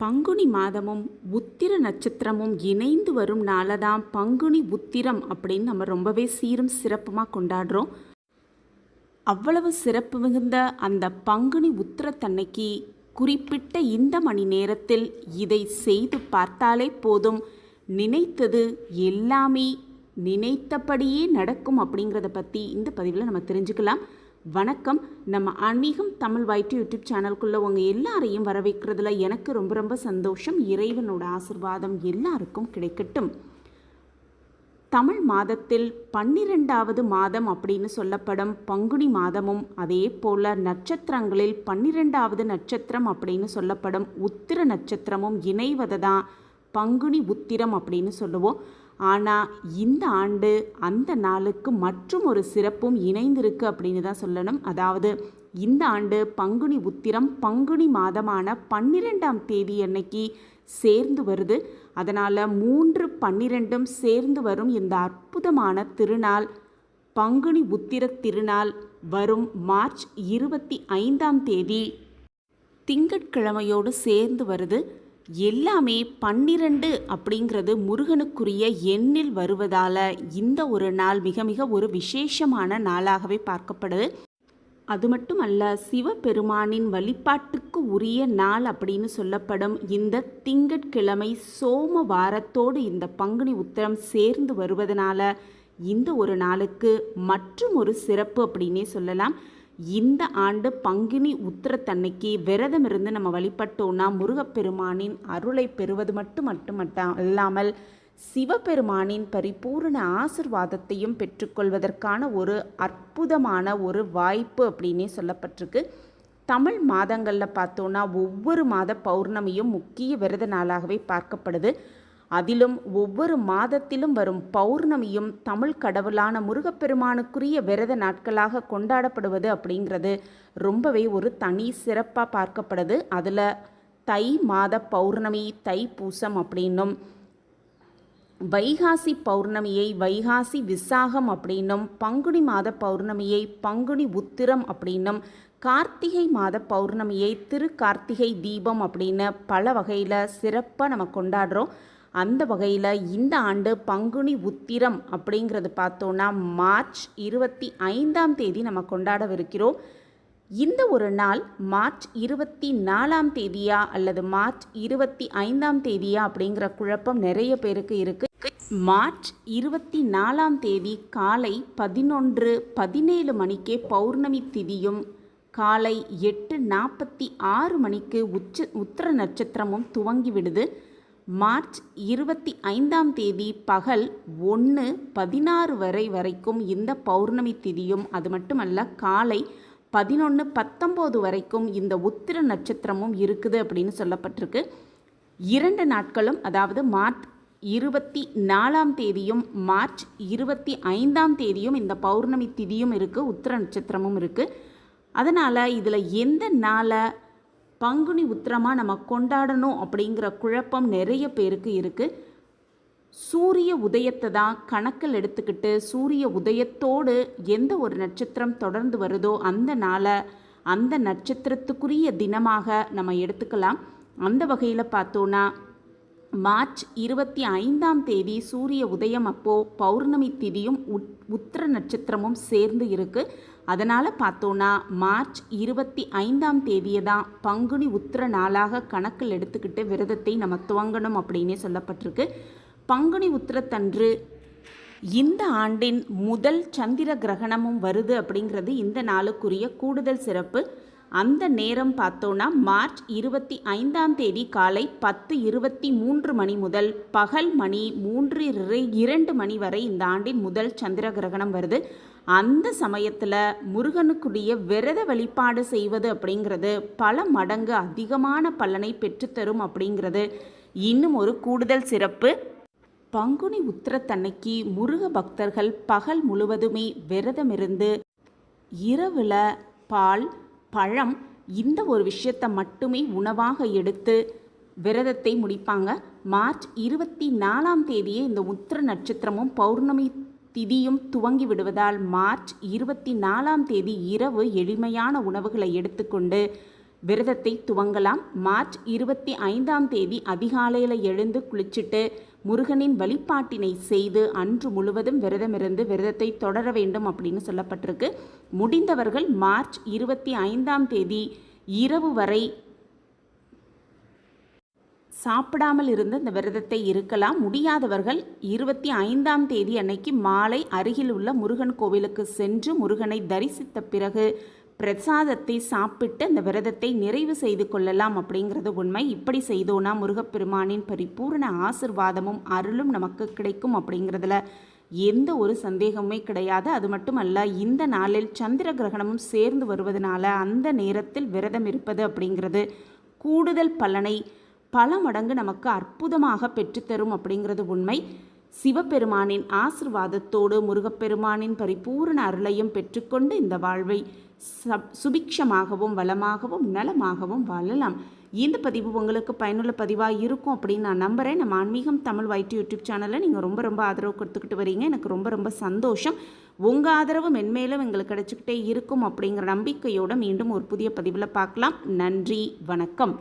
பங்குனி மாதமும் உத்திர நட்சத்திரமும் இணைந்து வரும் நாளதான் பங்குனி உத்திரம் அப்படின்னு நம்ம ரொம்பவே சீரும் சிறப்புமாக கொண்டாடுறோம். அவ்வளவு சிறப்பு மிகுந்த அந்த பங்குனி உத்திரத்தன்னைக்கு குறிப்பிட்ட இந்த மணி நேரத்தில் இதை செய்து பார்த்தாலே போதும். நினைத்தது எல்லாமே நினைத்தபடியே நடக்கும் அப்படிங்கிறத பற்றி இந்த பதிவில் நம்ம தெரிஞ்சுக்கலாம். வணக்கம். நம்ம ஆன்மீகம் தமிழ் வைட்டு யூடியூப் சேனலுக்குள்ளே உங்கள் எல்லாரையும் வரவேற்கிறதுல எனக்கு ரொம்ப ரொம்ப சந்தோஷம். இறைவனோட ஆசிர்வாதம் எல்லாருக்கும் கிடைக்கட்டும். தமிழ் மாதத்தில் பன்னிரெண்டாவது மாதம் அப்படின்னு சொல்லப்படும் பங்குனி மாதமும் அதே போல் நட்சத்திரங்களில் பன்னிரெண்டாவது நட்சத்திரம் அப்படின்னு சொல்லப்படும் உத்திர நட்சத்திரமும் இணைவது தான் பங்குனி உத்திரம் அப்படின்னு சொல்லுவோம். ஆனால் இந்த ஆண்டு அந்த நாளுக்கு மற்றும் ஒரு சிறப்பும் இணைந்திருக்கு அப்படின்னு தான் சொல்லணும். அதாவது இந்த ஆண்டு பங்குனி உத்திரம் பங்குனி மாதமான பன்னிரெண்டாம் தேதி அன்னைக்கு சேர்ந்து வருது. அதனால் மூன்று பன்னிரெண்டும் சேர்ந்து வரும் இந்த அற்புதமான திருநாள். பங்குனி உத்திர திருநாள் வரும் மார்ச் இருபத்தி ஐந்தாம் தேதி. திங்கட்கிழமையோடு சேர்ந்து வருது. எல்லாமே பன்னிரண்டு அப்படிங்கிறது முருகனுக்குரிய எண்ணில் வருவதால் இந்த ஒரு நாள் மிக மிக ஒரு விசேஷமான நாளாகவே பார்க்கப்படுது. அது மட்டும் அல்ல சிவபெருமானின் வழிபாட்டுக்கு உரிய நாள் அப்படின்னு சொல்லப்படும் இந்த திங்கட்கிழமை சோம வாரத்தோடு இந்த பங்குனி உத்தரம் சேர்ந்து வருவதனால இந்த ஒரு நாளுக்கு மற்றும் ஒரு சிறப்பு அப்படின்னே சொல்லலாம். இந்த ஆண்டு பங்குனி உத்திரத்தன்னைக்கு விரதம் இருந்து நம்ம வழிபட்டோம்னா முருகப்பெருமானின் அருளை பெறுவது மட்டும் மட்டுமட்ட அல்லாமல் சிவபெருமானின் பரிபூர்ண ஆசிர்வாதத்தையும் பெற்றுக்கொள்வதற்கான ஒரு அற்புதமான ஒரு வாய்ப்பு அப்படின்னே சொல்லப்பட்டிருக்கு. தமிழ் மாதங்களில் பார்த்தோன்னா ஒவ்வொரு மாத பௌர்ணமியும் முக்கிய விரத நாளாகவே பார்க்கப்படுது. அதிலும் ஒவ்வொரு மாதத்திலும் வரும் பௌர்ணமியும் தமிழ் கடவுளான முருகப்பெருமானுக்குரிய விரத நாட்களாக கொண்டாடப்படுவது அப்படிங்கிறது ரொம்பவே ஒரு தனி சிறப்பாக பார்க்கப்படுது. அதில் தை மாத பௌர்ணமி தை பூசம் அப்படின்னும் வைகாசி பௌர்ணமியை வைகாசி விசாகம் அப்படின்னும் பங்குனி மாத பௌர்ணமியை பங்குனி உத்திரம் அப்படின்னும் கார்த்திகை மாத பௌர்ணமியை திரு கார்த்திகை தீபம் அப்படின்னு பல வகையில் சிறப்பாக நம்ம கொண்டாடுறோம். அந்த வகையில் இந்த ஆண்டு பங்குனி உத்திரம் அப்படிங்கிறது பார்த்தோன்னா மார்ச் இருபத்தி ஐந்தாம் தேதி நம்ம கொண்டாடவிருக்கிறோம். இந்த ஒரு நாள் மார்ச் இருபத்தி நாலாம் தேதியா அல்லது மார்ச் இருபத்தி ஐந்தாம் தேதியா அப்படிங்கிற குழப்பம் நிறைய பேருக்கு இருக்கு. மார்ச் இருபத்தி நாலாம் தேதி காலை பதினொன்று பதினேழு மணிக்கே பௌர்ணமி திதியும் காலை எட்டு நாற்பத்தி ஆறு மணிக்கு உச்ச உத்திர நட்சத்திரமும் துவங்கி விடுது. மார்ச் இருபத்தி ஐந்தாம் தேதி பகல் ஒன்று பதினாறு வரை வரைக்கும் இந்த பௌர்ணமி திதியும் அது மட்டுமல்ல காலை பதினொன்று பத்தொம்போது வரைக்கும் இந்த உத்திர நட்சத்திரமும் இருக்குது அப்படின்னு சொல்லப்பட்டிருக்கு. இரண்டு நாட்களும் அதாவது மார்ச் இருபத்தி நாலாம் தேதியும் மார்ச் இருபத்தி ஐந்தாம் தேதியும் இந்த பௌர்ணமி திதியும் இருக்குது உத்திர நட்சத்திரமும் இருக்குது அதனால் இதில் எந்த நாளை பங்குனி உத்திரமாக நம்ம கொண்டாடணும் அப்படிங்கிற குழப்பம் நிறைய பேருக்கு இருக்குது சூரிய உதயத்தை தான் கணக்கில் எடுத்துக்கிட்டு சூரிய உதயத்தோடு எந்த ஒரு நட்சத்திரம் தொடர்ந்து வருதோ அந்த நாளை அந்த நட்சத்திரத்துக்குரிய தினமாக நம்ம எடுத்துக்கலாம். அந்த வகையில் பார்த்தோன்னா மார்ச் இருபத்தி ஐந்தாம் தேதி சூரிய உதயம் அப்போது பௌர்ணமி திதியும் உத் உத்திர நட்சத்திரமும் சேர்ந்து இருக்குது அதனால் பார்த்தோன்னா மார்ச் இருபத்தி ஐந்தாம் தேதியை தான் பங்குனி உத்திர நாளாக கணக்கில் எடுத்துக்கிட்டு விரதத்தை நம்ம துவங்கணும் அப்படின்னே சொல்லப்பட்டிருக்கு. பங்குனி உத்திரத்தன்று இந்த ஆண்டின் முதல் சந்திர கிரகணமும் வருது அப்படிங்கிறது இந்த நாளுக்குரிய கூடுதல் சிறப்பு. அந்த நேரம் பார்த்தோன்னா மார்ச் இருபத்தி ஐந்தாம் தேதி காலை பத்து இருபத்தி மூன்று மணி முதல் பகல் மணி மூன்று இரண்டு மணி வரை இந்த ஆண்டின் முதல் சந்திர கிரகணம் வருது. அந்த சமயத்தில் முருகனுக்குரிய விரத வழிபாடு செய்வது அப்படிங்கிறது பல மடங்கு அதிகமான பலனை பெற்றுத்தரும் அப்படிங்கிறது இன்னும் ஒரு கூடுதல் சிறப்பு. பங்குனி உத்திரத்தன்னைக்கு முருக பக்தர்கள் பகல் முழுவதுமே விரதமிருந்து இரவில் பால் பழம் இந்த ஒரு விஷயத்தை மட்டுமே உணவாக எடுத்து விரதத்தை முடிப்பாங்க. மார்ச் இருபத்தி நாலாம் தேதியே இந்த உத்திர நட்சத்திரமும் பௌர்ணமி திதியும் துவங்கி விடுவதால் மார்ச் இருபத்தி நாலாம் தேதி இரவு எளிமையான உணவுகளை எடுத்துக்கொண்டு விரதத்தை துவங்கலாம். மார்ச் இருபத்தி ஐந்தாம் தேதி அதிகாலையில் எழுந்து குளிச்சுட்டு முருகனின் வழிபாட்டினை செய்து அன்று முழுவதும் விரதமிருந்து விரதத்தை தொடர வேண்டும் அப்படின்னு சொல்லப்பட்டிருக்கு. முடிந்தவர்கள் மார்ச் இருபத்தி ஐந்தாம் தேதி இரவு வரை சாப்பிடாமல் இருந்து இந்த விரதத்தை இருக்கலாம். முடியாதவர்கள் இருபத்தி ஐந்தாம் தேதி அன்னைக்கு மாலை அருகில் உள்ள முருகன் கோவிலுக்கு சென்று முருகனை தரிசித்த பிறகு பிரசாதத்தை சாப்பிட்டு அந்த விரதத்தை நிறைவு செய்து கொள்ளலாம் அப்படிங்கிறது உண்மை. இப்படி செய்தோன்னா முருகப்பெருமானின் பரிபூர்ண ஆசிர்வாதமும் அருளும் நமக்கு கிடைக்கும் அப்படிங்கிறதுல எந்த ஒரு சந்தேகமுமே கிடையாது. அது மட்டுமல்ல இந்த நாளில் சந்திர கிரகணமும் சேர்ந்து வருவதனால அந்த நேரத்தில் விரதம் இருப்பது அப்படிங்கிறது கூடுதல் பலனை பல மடங்கு நமக்கு அற்புதமாக பெற்றுத்தரும் அப்படிங்கிறது உண்மை. சிவபெருமானின் ஆசிர்வாதத்தோடு முருகப்பெருமானின் பரிபூர்ண அருளையும் பெற்றுக்கொண்டு இந்த வாழ்வை சப் சுபிக்ஷமாகவும் வளமாகவும் நலமாகவும் வாழலாம். இந்த பதிவு உங்களுக்கு பயனுள்ள பதிவாக இருக்கும் அப்படின்னு நான் நம்புகிறேன் நம்ம ஆன்மீகம் தமிழ் வைட்டு யூடியூப் சேனலில் நீங்கள் ரொம்ப ரொம்ப ஆதரவு கொடுத்துக்கிட்டு வரீங்க. எனக்கு ரொம்ப ரொம்ப சந்தோஷம். உங்கள் ஆதரவு மென்மேலும் எங்களுக்கு கிடச்சிக்கிட்டே இருக்கும் அப்படிங்கிற நம்பிக்கையோடு மீண்டும் ஒரு புதிய பதிவில் பார்க்கலாம். நன்றி வணக்கம்.